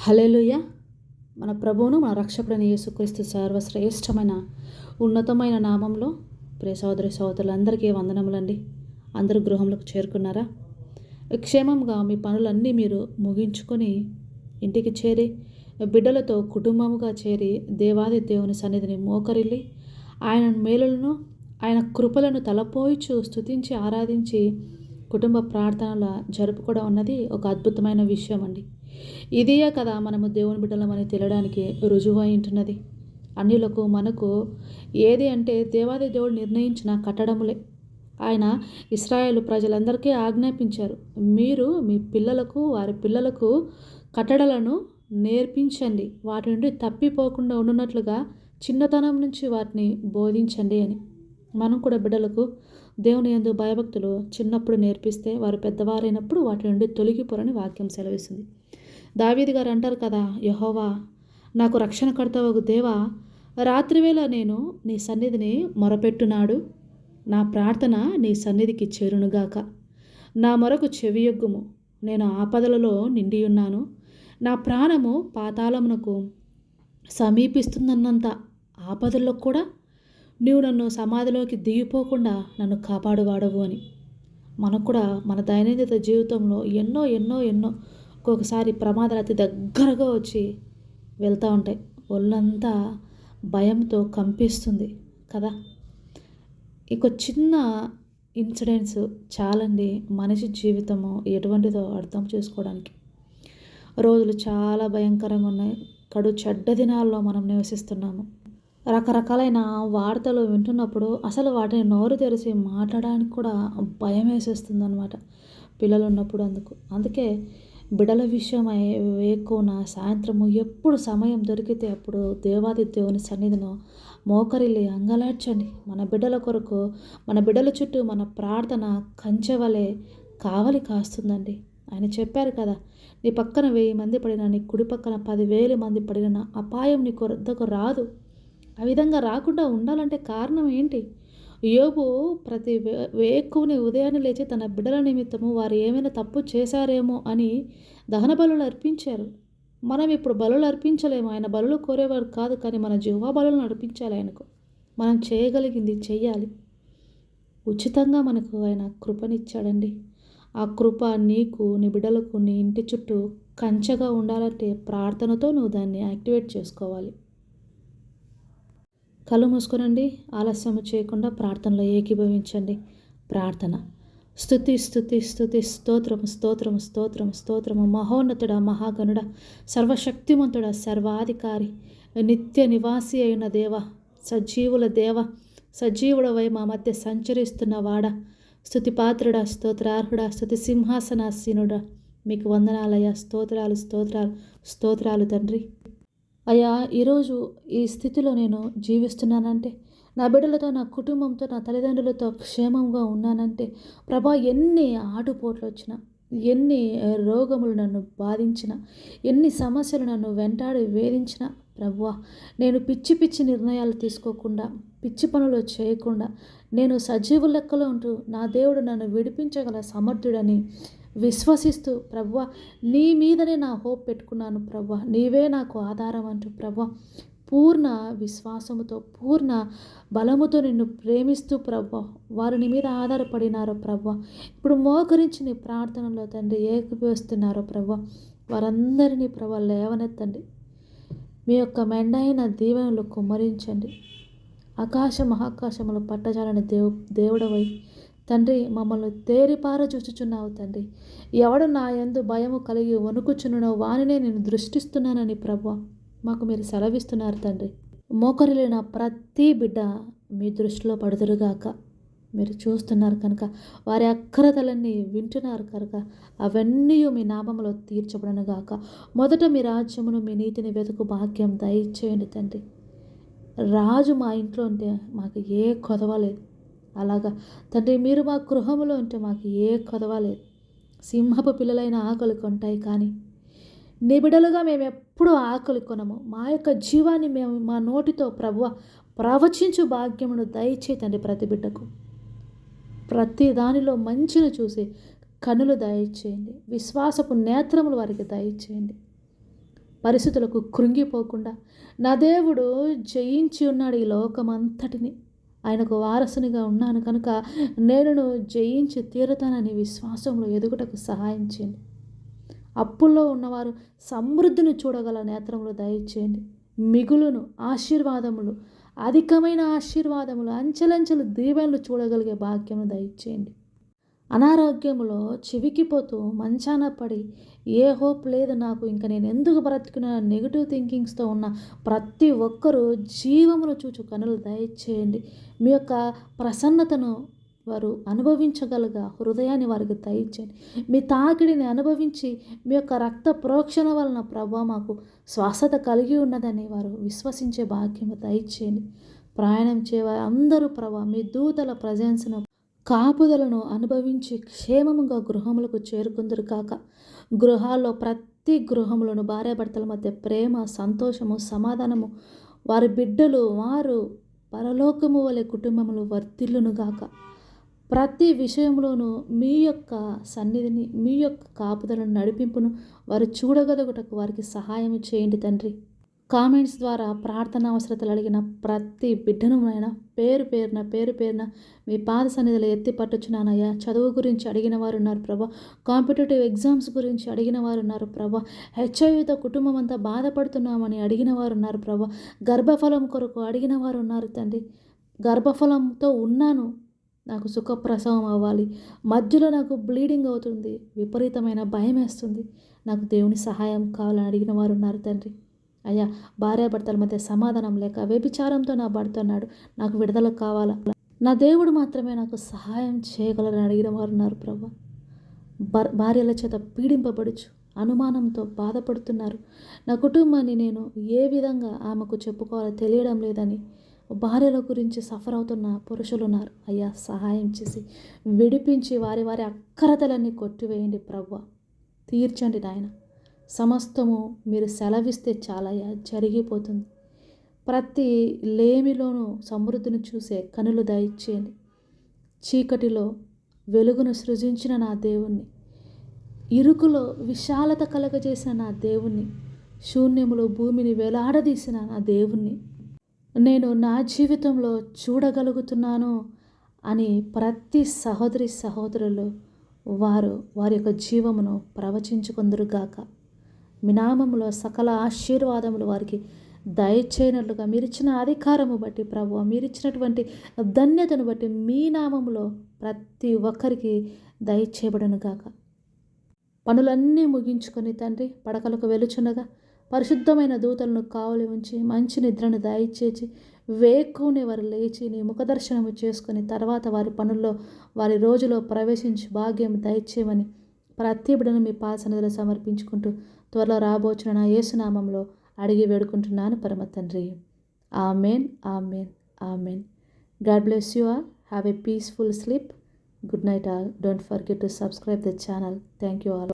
Hallelujah మన ప్రభువును మన రక్షకుడైన యేసుక్రీస్తు సర్వశ్రేష్టమైన ఉన్నతమైన నామంలో ప్రియ సోదరి సోదరులందరికీ వందనములండి. అందరూ గృహంలోకి చేరుకున్నారా? క్షేమంగా మీ పనులన్నీ మీరు ముగించుకొని ఇంటికి చేరి బిడ్డలతో కుటుంబముగా చేరి దేవాది దేవుని సన్నిధిని మోకరిల్లి ఆయన మేలులను ఆయన కృపలను తలపోయిచు స్తుతించి ఆరాధించి కుటుంబ ప్రార్థనల జరుపుకోవడం అన్నది ఒక అద్భుతమైన విషయం అండి ఇదియే కదా మనము దేవుని బిడ్డలమని తెలియడానికి రుజువు అయి ఉంటున్నది మనకు ఏది అంటే దేవాది దేవుడు నిర్ణయించిన కట్టడములే. ఆయన ఇస్రాయేల్ ప్రజలందరికీ ఆజ్ఞాపించారు. మీరు మీ పిల్లలకు వారి పిల్లలకు కట్టడలను నేర్పించండి. వాటి నుండి తప్పిపోకుండా ఉండున్నట్లుగా చిన్నతనం నుంచి వాటిని బోధించండి అని. మనం కూడా బిడ్డలకు దేవుని ఎందు భయభక్తులు చిన్నప్పుడు నేర్పిస్తే వారు పెద్దవారైనప్పుడు వాటి నుండి తొలగిపోరని వాక్యం సెలవిస్తుంది. దావీది గారు అంటారు కదా యహోవా నాకు రక్షణ కడతావు దేవా రాత్రివేళ నేను నీ సన్నిధిని మొరపెట్టునాడు. నా ప్రార్థన నీ సన్నిధికి చేరునుగాక. నా మొరకు చెవియొగ్గుము నేను ఆపదలలో నిండి ఉన్నాను నా ప్రాణము పాతాళమునకు సమీపిస్తుందన్నంత ఆపదల్లో కూడా నీవు నన్ను సమాధిలోకి దిగిపోకుండా నన్ను కాపాడువాడవు అని. మనకు కూడా మన దైనందిన జీవితంలో ఎన్నో ఎన్నో ఎన్నో ఒక్కొక్కసారి ప్రమాదాలు అతి దగ్గరగా వచ్చి వెళ్తూ ఉంటాయి. ఒళ్ళంతా భయంతో కంపిస్తుంది కదా. ఇక చిన్న ఇన్సిడెంట్స్ చాలండి మనిషి జీవితము ఎటువంటిదో అర్థం చేసుకోవడానికి. రోజులు చాలా భయంకరంగా ఉన్నాయి. కడు చెడ్డ దినాల్లో మనం నివసిస్తున్నాము. రకరకాలైన వార్తలు వింటున్నప్పుడు అసలు వాటిని నోరు తెరిచి మాట్లాడడానికి కూడా భయం వేసేస్తుంది అనమాట పిల్లలు ఉన్నప్పుడు అందుకు. అందుకే బిడల విషయమై వేకున సాయంత్రము ఎప్పుడు సమయం దొరికితే అప్పుడు దేవాది దేవుని సన్నిధిలో మోకరిల్లి అంగలార్చండి మన బిడ్డల కొరకు మన బిడ్డల చుట్టూ మన ప్రార్థన కంచెవలే కావలి కాస్తుందండి. ఆయన చెప్పారు కదా నీ పక్కన వెయ్యి మంది పడినా నీ కుడి పక్కన పదివేల మంది పడిన అపాయం నీ కొరద్దకు రాదు. ఆ విధంగా రాకుండా ఉండాలంటే కారణం ఏంటి? యోబు ప్రతి వేక్కుని ఉదయాన్నే లేచి తన బిడ్డల నిమిత్తము వారు ఏమైనా తప్పు చేశారేమో అని దహన బలులు అర్పించారు. మనం ఇప్పుడు బలులు అర్పించలేము. ఆయన బలులు కోరేవారు కాదు కానీ మన జీవా బలులను అర్పించాలి ఆయనకు. మనం చేయగలిగింది చెయ్యాలి. ఉచితంగా మనకు ఆయన కృపనిచ్చాడండి. ఆ కృప నీకు నీ బిడ్డలకు నీ ఇంటి చుట్టూ కంచెగా ఉండాలంటే ప్రార్థనతో నువ్వు దాన్ని యాక్టివేట్ చేసుకోవాలి. కళ్ళు మూసుకునండి ఆలస్యం చేయకుండా ప్రార్థనలో ఏకీభవించండి. ప్రార్థన. స్థుతి స్థుతి స్థుతి స్తోత్రము స్తోత్రము స్తోత్రము స్తోత్రము. మహోన్నతుడ మహాగణుడ సర్వశక్తిమంతుడ సర్వాధికారి నిత్య నివాసి అయిన దేవ సజీవుల దేవ సజీవుడవై మా మధ్య సంచరిస్తున్న వాడ. స్థుతిపాత్రుడ స్తోత్రార్హుడ స్థుతి సింహాసనాసీనుడ. మీకు వందనాలయ్యా. స్తోత్రాలు స్తోత్రాలు స్తోత్రాలు తండ్రి. అయ్యా ఈరోజు ఈ స్థితిలో నేను జీవిస్తున్నానంటే నా బిడ్డలతో నా కుటుంబంతో నా తల్లిదండ్రులతో క్షేమంగా ఉన్నానంటే ప్రభా ఎన్ని ఆటుపోట్లు వచ్చినా ఎన్ని రోగములు నన్ను బాధించిన ఎన్ని సమస్యలు నన్ను వెంటాడి వేధించిన ప్రభువా నేను పిచ్చి పిచ్చి నిర్ణయాలు తీసుకోకుండా పిచ్చి పనులు చేయకుండా నేను సజీవు లెక్కలో ఉంటూ నా దేవుడు నన్ను విడిపించగల సమర్థుడని విశ్వసిస్తూ ప్రవ్వ నీ మీదనే నా హోప్ పెట్టుకున్నాను ప్రవ్వ నీవే నాకు ఆధారం అంటూ ప్రవ్వ పూర్ణ విశ్వాసముతో పూర్ణ బలముతో నిన్ను ప్రేమిస్తూ ప్రవ్వ వారు నీ మీద ఆధారపడినారో ప్రవ్వ ఇప్పుడు మోకరించి నీ ప్రార్థనలో తండ్రి ఏకపిస్తున్నారో ప్రవ్వ వారందరినీ ప్రభ లేవనెత్తండి. మీ యొక్క మెండైన దీవెనలు కుమ్మరించండి. ఆకాశ మహాకాశములు పట్టజాలని దేవు దేవుడవై తండ్రి మమ్మల్ని తేరిపార చూచుచున్నావు తండ్రి. ఎవడు నా ఎందు భయము కలిగి వణుకుచున్నో వానినే నేను దృష్టిస్తున్నానని ప్రభు మాకు మీరు సెలవిస్తున్నారు తండ్రి. మోకరిలిన ప్రతి బిడ్డ మీ దృష్టిలో పడుదురుగాక. మీరు చూస్తున్నారు కనుక వారి అక్కరతలన్నీ వింటున్నారు కనుక అవన్నీ మీ నామంలో తీర్చబడనుగాక. మొదట మీ రాజ్యమును మీ నీతిని వెతుకు భాగ్యం దయచేయండి తండ్రి. రాజు మా ఇంట్లో ఉంటే మాకు ఏ కొదవలేదు అలాగా. తండ్రి మీరు మా గృహంలో ఉంటే మాకు ఏ కొదవలేదు సింహపు పిల్లలైన ఆకలి కొంటాయి కానీ నిబిడలుగా మేము ఎప్పుడూ ఆకలి కొనము. మా యొక్క జీవాన్ని మేము మా నోటితో ప్రభు ప్రవచించు భాగ్యమును దయచే తండ్రి ప్రతి బిడ్డకు ప్రతి దానిలో మంచిని చూసి కనులు దయచేయండి. విశ్వాసపు నేత్రములు వారికి దయచేయండి. పరిస్థితులకు కృంగిపోకుండా నా దేవుడు జయించి ఉన్నాడు ఈ లోకమంతటిని. ఆయనకు వారసునిగా ఉన్నాను కనుక నేను జయించి తీరుతానని విశ్వాసంలో ఎదుగుటకు సహాయం చేయండి. అప్పుల్లో ఉన్నవారు సమృద్ధిని చూడగల నేత్రములు దయచేయండి. మిగులును ఆశీర్వాదములు అధికమైన ఆశీర్వాదములు అంచెలంచెలు దీవెనలు చూడగలిగే భాగ్యము దయచేయండి. అనారోగ్యంలో చివికిపోతూ మంచాన పడి ఏ హోప్ లేదు నాకు ఇంకా నేను ఎందుకు బ్రతికిన? నెగిటివ్ థింకింగ్స్తో ఉన్న ప్రతి ఒక్కరూ జీవమును చూచు కనులు దయచేయండి. మీ యొక్క ప్రసన్నతను వారు అనుభవించగలగ హృదయాన్ని వారికి దయచేయండి. మీ తాకిడిని అనుభవించి మీ యొక్క రక్త ప్రోక్షణ వలన ప్రభా మాకు శ్వాసత కలిగి ఉన్నదని వారు విశ్వసించే భాగ్యము దయచేయండి. ప్రయాణం చేయవారు అందరూ ప్రభా మీ దూతల ప్రజెన్స్ను కాపుదలను అనుభవించి క్షేమముగా గృహములకు చేరుకుందరు కాక. గృహాల్లో ప్రతి గృహములను భార్యాభర్తల మధ్య ప్రేమ సంతోషము సమాధానము. వారి బిడ్డలు వారు పరలోకము వలె కుటుంబములు వర్తిల్లును గాక. ప్రతి విషయంలోనూ మీ యొక్క సన్నిధిని మీ యొక్క కాపుదలను నడిపింపును వారు చూడగలుగుటకు వారికి సహాయం చేయండి తండ్రి. కామెంట్స్ ద్వారా ప్రార్థన అవసరతలు అడిగిన ప్రతి బిడ్డను ఆయన పేరు పేరున పేరు పేరున మీ పాద సన్నిధిలో ఎత్తి పట్టుచున్నానయ్యా. చదువు గురించి అడిగిన వారు ఉన్నారు ప్రభా. కాంపిటేటివ్ ఎగ్జామ్స్ గురించి అడిగిన వారు ఉన్నారు ప్రభా. హెచ్ఐవితో కుటుంబం అంతా బాధపడుతున్నామని అడిగిన వారు ఉన్నారు ప్రభా. గర్భఫలం కొరకు అడిగిన వారు ఉన్నారు తండ్రి. గర్భఫలంతో ఉన్నాను. నాకు సుఖప్రసవం అవ్వాలి. మధ్యలో నాకు బ్లీడింగ్ అవుతుంది. విపరీతమైన భయం వేస్తుంది. నాకు దేవుని సహాయం కావాలని అడిగిన వారు ఉన్నారు తండ్రి. అయ్యా భార్యాభర్తల మధ్య సమాధానం లేక వ్యభిచారంతో నా భర్తన్నాడు నాకు విడుదల కావాలా? నా దేవుడు మాత్రమే నాకు సహాయం చేయగలరని అడిగిన వారు ఉన్నారు ప్రభా భార్యల చేత పీడింపబడుచు అనుమానంతో బాధపడుతున్నారు. నా కుటుంబాన్ని నేను ఏ విధంగా ఆమెకు చెప్పుకోవాలో తెలియడం లేదని భార్యల గురించి సఫర్ అవుతున్న పురుషులు ఉన్నారు. అయ్యా సహాయం చేసి విడిపించి వారి వారి అక్కరతలన్నీ కొట్టివేయండి ప్రభు తీర్చండి నాయన. సమస్తము మీరు సెలవిస్తే చాలయ్యా జరిగిపోతుంది. ప్రతి లేమిలోనూ సమృద్ధిని చూసే కనులు దయచేయండి. చీకటిలో వెలుగును సృజించిన నా దేవుణ్ణి. ఇరుకులో విశాలత కలగజేసిన నా దేవుణ్ణి. శూన్యములో భూమిని వేలాడదీసిన నా దేవుణ్ణి. నేను నా జీవితంలో చూడగలుగుతున్నాను అని ప్రతి సహోదరి సహోదరులు వారు వారి యొక్క జీవమును ప్రవచించుకుందరుగాక. మీ నామములో సకల ఆశీర్వాదములు వారికి దయచేయనట్లుగా. మీరు ఇచ్చిన అధికారము బట్టి ప్రభు మీరు ఇచ్చినటువంటి ధన్యతను బట్టి మీ నామములో ప్రతి ఒక్కరికి దయచేయబడను గాక. పనులన్నీ ముగించుకొని తండ్రి పడకలకు వెలుచుండగా పరిశుద్ధమైన దూతలను కావలి ఉంచి మంచి నిద్రను దయచేసి వేకునే వారు లేచి నీ ముఖదర్శనము చేసుకొని తర్వాత వారి పనుల్లో వారి రోజులో ప్రవేశించి భాగ్యం దయచేయమని ప్రతి బిడను మీ పాసనదలు సమర్పించుకుంటూ త్వరలో రాబోచున్న నా యేసునామంలో అడిగి వేడుకుంటున్నాను పరమ తండ్రి. Amen amen amen. God bless you all. Have a peaceful sleep. Good night all. Don't forget to subscribe the channel. Thank you all.